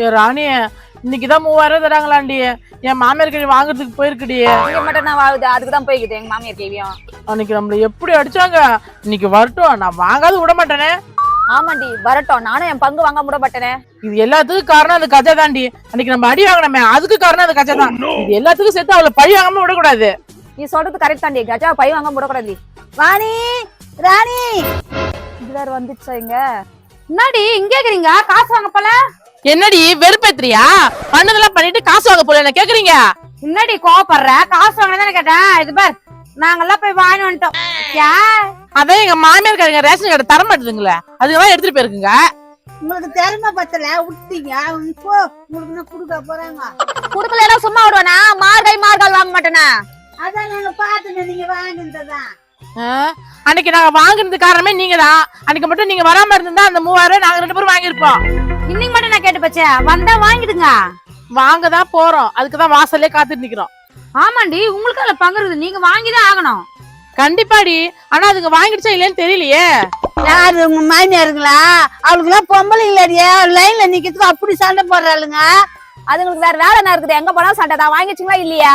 ஏ ராணி இன்னைக்குதான் மூவாயிரம் தராங்களாண்டி. என் மாமியார் கழி வாங்குறதுக்கு போயிருக்குடி. இங்க மட்டும் நான் வாழுது அதுக்கு தான் போய்க்குது எங்க மாமியார் கேவியும் அன்னைக்கு நம்மள எப்படி அடிச்சாங்க? இன்னைக்கு வரட்டும் நான் வாங்காத விட மாட்டேனே. ஆமாண்டி வரட்டும். நானும் என் பங்கு வாங்க முடப்பட்டனே இது எல்லாத்துக்கும் காரணம் அந்த கஜா தாண்டி. அன்னைக்கு நம்ம அடி வாங்கினோமே அதுக்கு காரணம் அந்த கஜா தான். இது எல்லாத்துக்கும் சேர்த்து அவளை பழி வாங்காம விடக்கூடாது. நீ சொல்றது கரெக்ட் தாண்டி. கஜா பை வாங்க முடக்கூடாது ராணி ராணி. இது வேற வந்துச்சா இங்க? என்னடி இங்க கேக்குறீங்க காசு வாங்க போல? என்னடி வெறுப்பேத்துறியா? பண்ணதெல்லாம் பண்ணிட்டு காசு வாங்க போல என்ன கேக்குறீங்க? என்னடி கோவப்படுற? காசு வாங்கினதானே கேட்டேன். இது பார் நாங்கெல்லாம் போய் வாங்கி வந்துட்டோம். யா அதான் எங்க மாமியார் கடைங்க ரேஷன் கடை தர மாட்டேதுங்களே. அதுக்கெல்லாம் எடுத்துட்டு போயிருக்குங்க. உங்களுக்கு திறமை பத்தல? விட்டீங்க இப்போ உங்களுக்கு நான் கொடுக்க போறாங்க. குடுக்கல சும்மா விடுவானா? மார்கை மார்கால் வாங்க மாட்டேனா? அதான் நாங்க பாத்துங்க நீங்க வாங்கினதுதான். ஆ? அன்னைக்கு நாங்க வாங்குனது காரணமே நீங்க தான் அன்னைக்கு மட்டும் நீங்க வராம இருந்தா அந்த மூவாயிரம் நாங்க ரெண்டு வாங்கியிருப்போம் இன்னைக்கு மட்டும் நான் கேட்டு பச்சே வந்தா வாங்கிடுங்க. வாங்க தான் போறோம். அதுக்கு தான் வாசல்லே காத்துட்டு நிக்கிறோம். ஆமாண்டி உங்களுக்கு அதுல பங்கு இருக்குது. நீங்க வாங்கிதான் ஆகணும். கண்டிப்பாடி. ஆனா அதுங்க வாங்கிடுச்சா இல்லையான்னு தெரியலையே. யாரு உங்க மாமியாருங்களா? அவளுக்கு எல்லாம் பொம்பளை இல்லடியா லைன்ல நிக்கிறதுக்கு அப்படி சண்டை போடுறாளுங்க. அதுங்களுக்கு வேற வேலை என்ன இருக்குது? எங்க போனாலும் சண்டை தான். வாங்கிச்சுங்களா இல்லையா?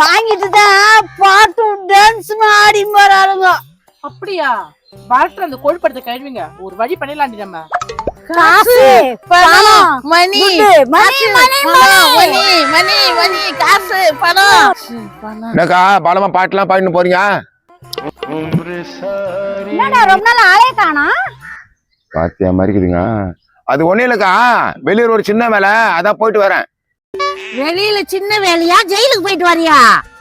வாங்கிட்டு தான் பாட்டு டான்ஸ் ஆடி போறாளுங்க. அப்படியா? வரட்டும் அந்த கொழுப்படுத்த கழுவிங்க. ஒரு வழி பண்ணிடலாண்டி நம்ம. காசு பணம் மணி மணி மணி மணி மணி. மணி காசு பணம். என்னக்கா பாலமா பாட்டுலாம் பாடிட்டு போறீங்க? என்னடா ரொம்ப நாள் ஆளே காணோம் பாத்தியா மறிக்குதுங்க. அது ஒண்ணும் இல்லக்கா வெளியூர் ஒரு சின்ன வேலை அதான் போயிட்டு வரேன். வெளியில சின்ன வேலையா ஜெயிலுக்கு போயிட்டு வரியா?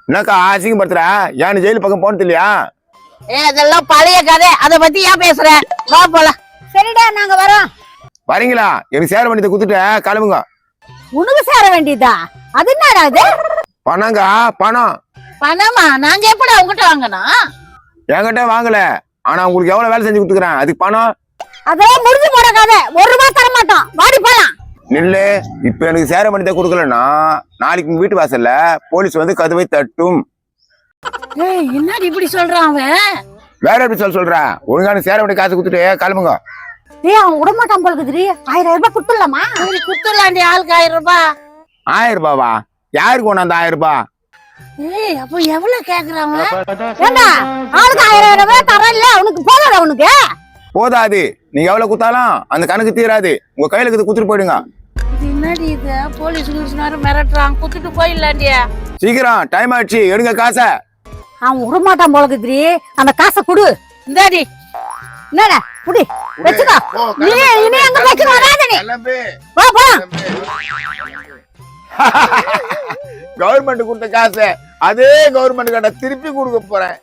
என்னக்கா அசிங்கப்படுத்துற? ஏன்னு ஜெயிலு பக்கம் போனது இல்லையா? ஏ அதெல்லாம் பழைய கதை. அத பத்தி ஏன் பேசுற? வா போலாம். சரிடா நாங்க வரோம். வரீங்களா? எனக்கு சேர வேண்டியதை குத்துட்டு கிளம்புங்க. உனக்கு சேர வேண்டியதா? அது என்னடா அது பணங்க பணம். பணமா? நாங்க எப்படி அவங்ககிட்ட வாங்கணும் என்கிட்ட வாங்கல. ஆனா உங்களுக்கு எவ்வளவு வேலை செஞ்சு கொடுத்துக்கிறேன்? அதுக்கு பணம். அதெல்லாம் முடிஞ்சு போற கதை. ஒரு ரூபாய் தர மாட்டோம். வாடி போலாம். நில்லு. இப்ப எனக்கு சேர வேண்டியதை கொடுக்கலன்னா நாளைக்கு உங்க வீட்டு வாசல்ல போலீஸ் வந்து கதவை தட்டும். என்னடி இப்படி சொல்றான் அவன்? வேற எப்படி சொல்ல சொல்ற? ஒழுங்கான சேர வேண்டிய காசு கொடுத்துட்டு கிளம்புங்க. ஏய் அவன் விட மாட்டான் போல இருக்குதுடி ஆயிரம் ரூபாய் குடுத்துடலாமா? குடுத்துடலாண்டி ஆளுக்கு ஆயிரம் ரூபாய். ஆயிரம் ரூபாவா? யாருக்கு கொண்டாந்து ஆயிரம் ரூபாய்? ஏய் அப்போ எவ்வளவு கேக்குறான் ஏண்டா ஆளுக்கு ஆயிரம் ரூபாய் இல்ல அவனுக்கு போதாத அவனுக்கு போதாது. நீங்க எவ்வளவு குத்தாலும் அந்த கணக்கு தீராது. உங்க கையில இருக்குது குத்துட்டு போயிடுங்க. இது என்னடி இது? போலீஸ் கிலீஸ் நேரம் மிரட்டுறான். குத்துட்டு போயிடலாண்டியா சீக்கிரம் டைம் ஆயிடுச்சு எடுங்க காசை. அவன் விட மாட்டான் போல அந்த காசை குடு. இந்தாடி. என்னடா குடி. வச்சுக்கோ நீ இனி எங்க வச்சுக்கோ வராத நீ வா போலாம் கவர்மெண்ட் கொடுத்த காசை அதே கவர்மெண்ட் கிட்ட திருப்பி கொடுக்க போறேன்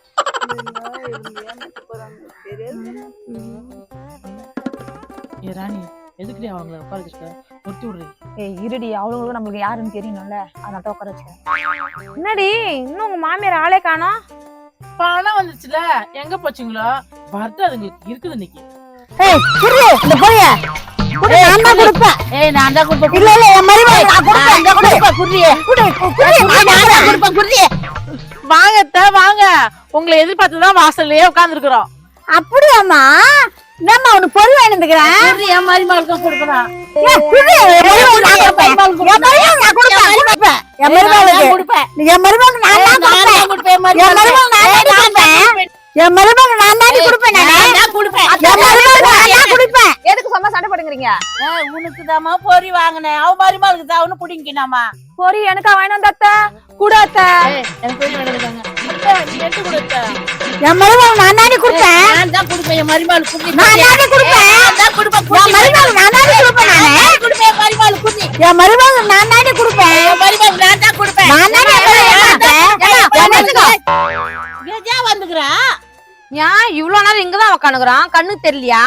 ஏ ராணி எதுக்குடி அவங்கள உட்கார வச்சிருக்க ஒருத்தி விடுறீ ஏய் இருடி அவளுங்களுக்கு நம்மளுக்கு யாருன்னு தெரியணும்ல அதனால தான் உட்கார வச்சுக்கேன் என்னடி இன்னும் உங்க மாமியார் ஆளே காணோம் பணம் வந்துச்சுல எங்க போச்சுங்களோ வரட்டும் அதுங்களுக்கு இருக்குது இன்னைக்கு ஏய் குடு இந்த போய குடு நான் தான் கொடுப்பேன். ஏய் நான் தான் கொடுப்பேன் இல்ல இல்ல என் மருமகள் நான் கொடுப்பேன் குடு. நான் தான் கொடுப்பேன். வாங்க அத்தை, வாங்க. உங்களை எதிர்பார்த்து தான் வாசல்லையே உட்காந்துருக்குறோம் அப்படியாம்மா? என்னம்மா உனக்கு பொருள் வேணுங்கிறேன் என் மருமகளுக்கும் கொடுக்குறான் என் மருமகள் நான் கொடுப்பேன். என் சண்டை போடுங்கிறீங்க உனக்கு தாமா பொறி வாங்கினேன். அவ மருமகளுக்கு தான் அவனு பிடிங்கினாமா பொறி எனக்கா வேண்டியதாங்க எட்டு கொடுத்த என் மருமகள் நான் தானே கொடுப்பேன் நான் தான் கொடுப்பேன் என் மருமகள் குடி நான் தானே கொடுப்பேன் என் மருமகள் நான் தானே கொடுப்பேன் நானு கொடுப்பேன் மருமகள் குடி என் மருமகள் நான் தானே கொடுப்பேன். என் மருமகள் நான் தான் கொடுப்பேன். நான் தானே ஏன் இவ்வளவு நேரம் இங்கதான் உக்காந்துக்கிறான்? கண்ணு தெரியலையா?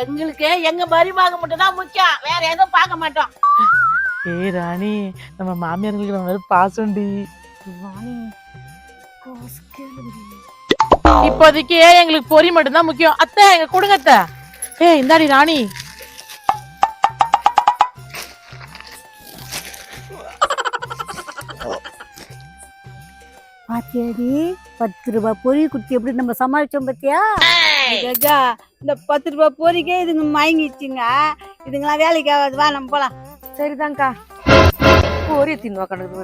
எங்களுக்கு எங்க மருமக மட்டும் தான் முக்கியம். வேற எதுவும் பார்க்க மாட்டோம். ஏய் ராணி நம்ம மாமியார்களுக்கு நம்ம மேல பாசம்டி இப்போதைக்கு எங்களுக்கு பொறி மட்டும் தான் முக்கியம். அத்தை எங்க கொடுங்க அத்தை. ஏய் இந்தாடி ராணி. பாத்தியாடி பத்து ரூபாய் பொறி குத்தி எப்படி நம்ம சமாளிச்சோம் பாத்தியா? இந்த பத்து ரூபாய் பொறிக்கே இதுங்க மயங்கிடுச்சுங்க. இதுங்களாம் வேலைக்கு ஆகாது வா நம்ம போலாம். சரிதான்க்கா. ஒரே தின்னுவா கணக்கு